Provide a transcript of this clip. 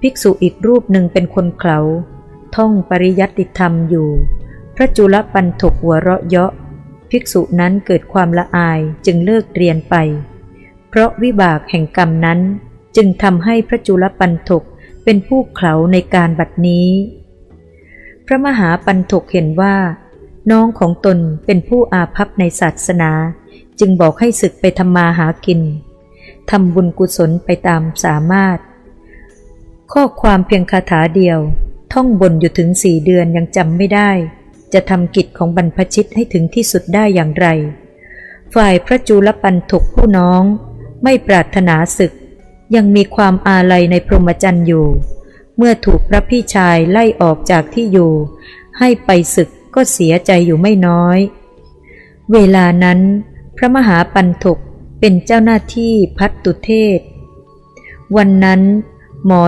ภิกษุอีกรูปหนึ่งเป็นคนเขาท่องปริยัติธรรมอยู่ พระจุลปันถกหัวเราะเยาะ ภิกษุนั้นเกิดความละอายจึงเลิกเรียนไป เพราะวิบากแห่งกรรมนั้นจึงทำให้พระจุลปันถกเป็นผู้เขาในการบัดนี้ พระมหาปันถกเห็นว่า น้องของตนเป็นผู้อาภัพในศาสนา จึงบอกให้ศึกไปทำมาหากินทำบุญกุศลไปตามสามารถ ข้อความเพียงคาถาเดียว ท่องบนอยู่ถึงสี่เดือนยังจำไม่ได้ จะทำกิจของบรรพชิตให้ถึงที่สุดได้อย่างไร ฝ่ายพระจุลปันถกผู้น้อง ไม่ปรารถนาศึก ยังมีความอาลัยในพรหมจรรย์อยู่ เมื่อถูกพระพี่ชายไล่ออกจากที่อยู่ ให้ไปศึกก็เสียใจอยู่ไม่น้อย เวลานั้น พระมหาปันถกเป็นเจ้าหน้าที่พัตตุเทศ วันนั้นหมอ